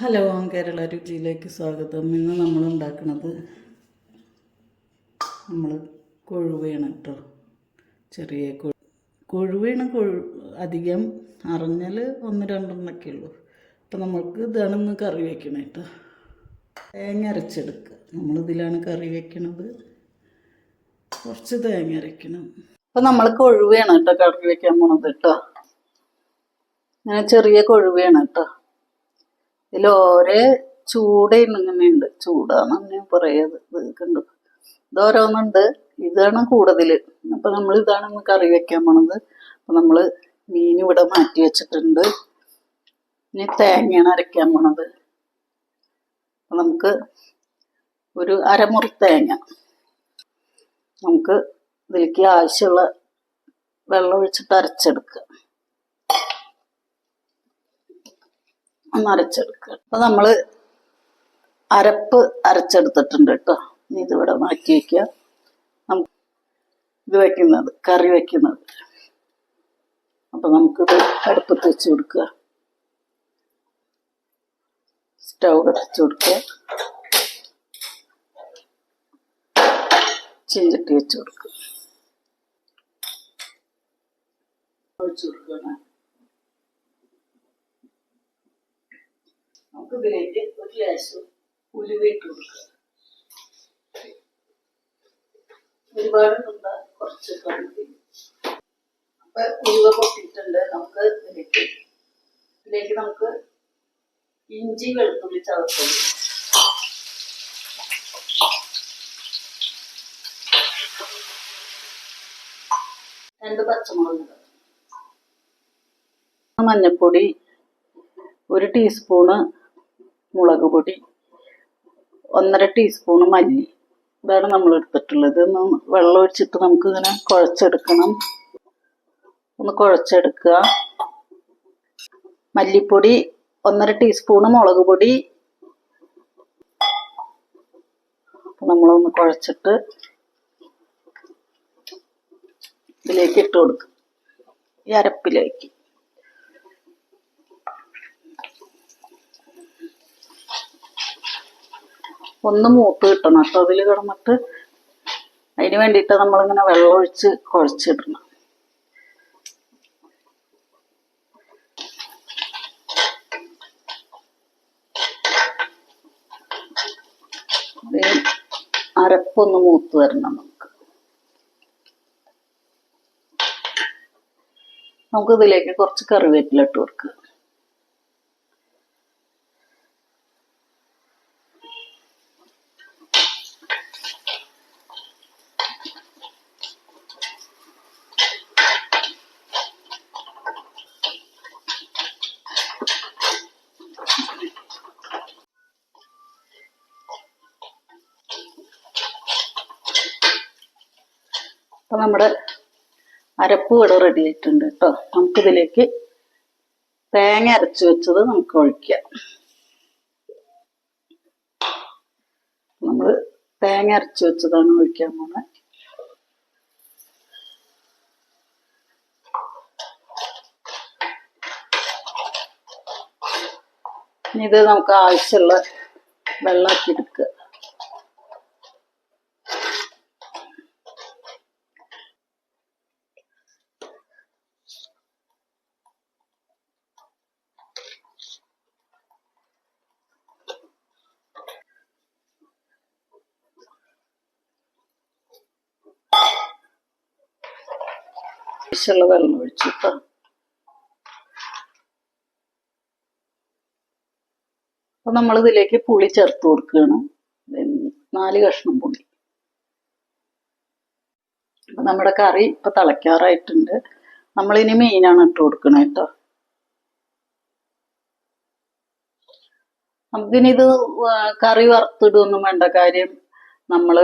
Hello Kerala രുചിയിലേക്ക് സ്വാഗതം. ഇന്ന് നമ്മൾ ഉണ്ടാക്കുന്നത് നമ്മൾ കൊഴുവയാണ് കേട്ടോ ചെറിയ കൊഴു കൊഴുവയാണ് കൊഴു അധികം അറിഞ്ഞാൽ ഒന്ന് രണ്ടെണ്ണൊക്കെ ഉള്ളൂ. അപ്പം നമ്മൾക്ക് ഇതാണെന്ന് കറി വയ്ക്കണം കേട്ടോ തേങ്ങ അരച്ചെടുക്കുക. നമ്മളിതിലാണ് കറി വയ്ക്കണത് കുറച്ച് തേങ്ങ അരയ്ക്കണം. അപ്പം നമ്മൾ കൊഴുവയാണ് കേട്ടോ കറി വയ്ക്കാൻ പോണത് കേട്ടോ അങ്ങനെ ചെറിയ കൊഴുവയാണ് കേട്ടോ ഇതിൽ ചൂട് ചൂട ഇങ്ങനെയുണ്ട് ചൂടാണ് അങ്ങനെ പറയത് ഇത് കണ്ടു ഇതോരോന്നുണ്ട്. ഇതാണ് കൂടുതൽ അപ്പൊ നമ്മൾ ഇതാണ് ഇന്ന് കറി വെക്കാൻ പോണത്. അപ്പൊ നമ്മൾ മീൻ ഇവിടെ മാറ്റി വെച്ചിട്ടുണ്ട്. ഇനി തേങ്ങയാണ് അരയ്ക്കാൻ പോണത്. അപ്പൊ നമുക്ക് ഒരു അരമുറി തേങ്ങ. നമുക്ക് ഇതിലേക്ക് ആവശ്യമുള്ള വെള്ളം ഒഴിച്ചിട്ട് അരച്ചെടുക്കുക. ഒന്ന് അരച്ചെടുക്കുക. അപ്പൊ നമ്മൾ അരപ്പ് അരച്ചെടുത്തിട്ടുണ്ട് കേട്ടോ. ഇനി ഇതിവിടെ മാറ്റി വെക്കുക. നമുക്ക് ഇത് വെക്കുന്നത് കറി വെക്കുന്നത്. അപ്പൊ നമുക്കിത് അടുപ്പത്ത് വെച്ച് കൊടുക്കുക. സ്റ്റൗ കത്തിച്ച് കൊടുക്കുക. ചീഞ്ചട്ടി വെച്ച് കൊടുക്കുക. ഒഴിച്ചു നമുക്ക് ഇതിലേക്ക് ഒരു ലേശം ഉലുവയിട്ട് കൊടുക്കുക ഒരുപാട് നിന്ന കുറച്ച് അപ്പൊ ഉലുവ പൊട്ടിയിട്ടുണ്ട് നമുക്ക് ഇതിലേക്ക്. ഇതിലേക്ക് നമുക്ക് ഇഞ്ചി വെളുത്തുള്ളി ചതച്ചത്. രണ്ട് പച്ചമുളക് ഇടുക. മഞ്ഞപ്പൊടി ഒരു ടീസ്പൂണ് മുളക് പൊടി ഒന്നര ടീസ്പൂൺ മല്ലി. ഇതാണ് നമ്മൾ എടുത്തിട്ടുള്ളത്. ഒന്ന് വെള്ളം ഒഴിച്ചിട്ട് നമുക്ക് ഇങ്ങനെ കുഴച്ചെടുക്കണം. ഒന്ന് കുഴച്ചെടുക്കുക. മല്ലിപ്പൊടി ഒന്നര ടീസ്പൂണ് മുളക് പൊടി. നമ്മളൊന്ന് കുഴച്ചിട്ട് ഇതിലേക്ക് ഇട്ട് കൊടുക്കും ഈ അരപ്പിലേക്ക്. ഒന്ന് മൂത്ത് കിട്ടണം. കേട്ടോ അതിൽ കിടന്നിട്ട് അതിന് വേണ്ടിയിട്ട് നമ്മളിങ്ങനെ വെള്ളം ഒഴിച്ച് കുഴച്ചിടണം. അരപ്പൊന്ന് മൂത്ത് വരണം നമുക്ക്. നമുക്ക് ഇതിലേക്ക് കുറച്ച് കറിവേപ്പില ഇട്ട് കൊടുക്കുക അപ്പൊ നമ്മുടെ അരപ്പ് ഇവിടെ റെഡി ആയിട്ടുണ്ട് കേട്ടോ നമുക്കിതിലേക്ക് തേങ്ങ അരച്ചു വെച്ചത് നമുക്ക് ഒഴിക്കാം. നമ്മൾ തേങ്ങ അരച്ചു വെച്ചതാണ് ഒഴിക്കാൻ പോകുന്നത്. ഇത് നമുക്ക് ആവശ്യമുള്ള വെള്ളമാക്കി എടുക്കുക. ആവശ്യമുള്ള വെള്ളം ഒഴിച്ചു കേട്ടോ അപ്പൊ നമ്മൾ ഇതിലേക്ക് പുളി ചേർത്ത് കൊടുക്കുകയാണ്. നാല് കഷ്ണം പുളി. അപ്പൊ നമ്മുടെ കറി ഇപ്പൊ തിളയ്ക്കാറായിട്ടുണ്ട്. നമ്മളിനി മീനാണ് ഇട്ട് കൊടുക്കണം കേട്ടോ. നമുക്കിനി ഇത് കറി വറുത്തിടുകയൊന്നും വേണ്ട കാര്യം നമ്മൾ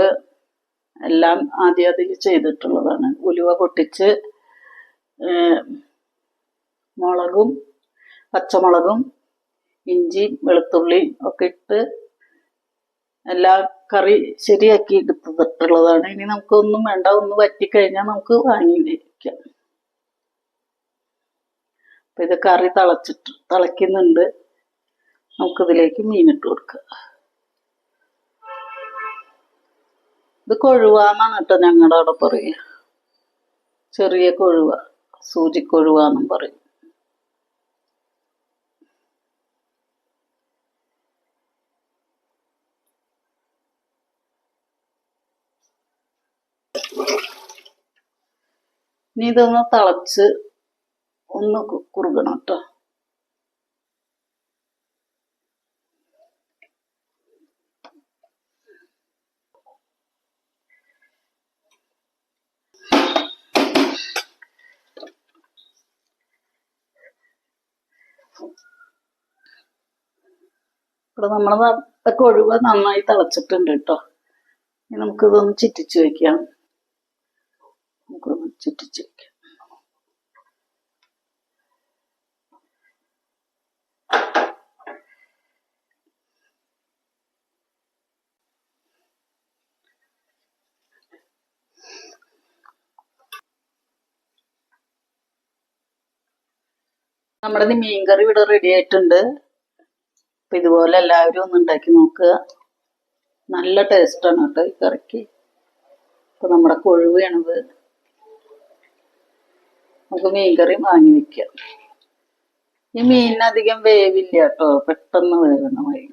എല്ലാം ആദ്യം അതിൽ ചെയ്തിട്ടുള്ളതാണ്. ഉലുവ പൊട്ടിച്ച് മുളകും പച്ചമുളകും ഇഞ്ചി വെളുത്തുള്ളി ഒക്കെ ഇട്ട് എല്ലാ കറി ശരിയാക്കി എടുത്തിട്ടുള്ളതാണ്. ഇനി നമുക്ക് ഒന്നും വേണ്ട ഒന്ന് വറ്റിക്കഴിഞ്ഞാൽ നമുക്ക് വാങ്ങി വെക്കാം അപ്പൊ ഇത് കറി തിളച്ചിട്ട് തിളയ്ക്കുന്നുണ്ട്. നമുക്കിതിലേക്ക് മീനിട്ട് കൊടുക്കുക ഇത് കൊഴുവാന്നാണ് കേട്ടോ ഞങ്ങളുടെ അവിടെ പറയുക. ചെറിയ കൊഴുവ. സൂചിക്കൊഴുവാന്നും പറയും. ഇനി ഇതൊന്ന് തിളച്ച് ഒന്ന് കുറുകണം കേട്ടോ. ഇവിടെ നമ്മളെ കൊഴുവ നന്നായി തിളച്ചിട്ടുണ്ട് കേട്ടോ. ഇനി നമുക്കിതൊന്ന് ചിറ്റിച്ച് വെക്കാം. നമുക്കൊന്ന് ചിറ്റിച്ച് വെക്കാം. നമ്മുടെ ഈ മീൻകറി ഇവിടെ റെഡി ആയിട്ടുണ്ട്. അപ്പൊ ഇതുപോലെ എല്ലാവരും ഒന്ന് ഉണ്ടാക്കി നോക്കുക. നല്ല ടേസ്റ്റാണ് കേട്ടോ ഈ കറിക്ക്. അപ്പൊ നമ്മുടെ കൊഴുവയാണിത്. നമുക്ക് മീൻകറി വാങ്ങി വെക്കാം. ഈ മീനിനധികം വേവില്ല കേട്ടോ. പെട്ടെന്ന് വേവണ മതി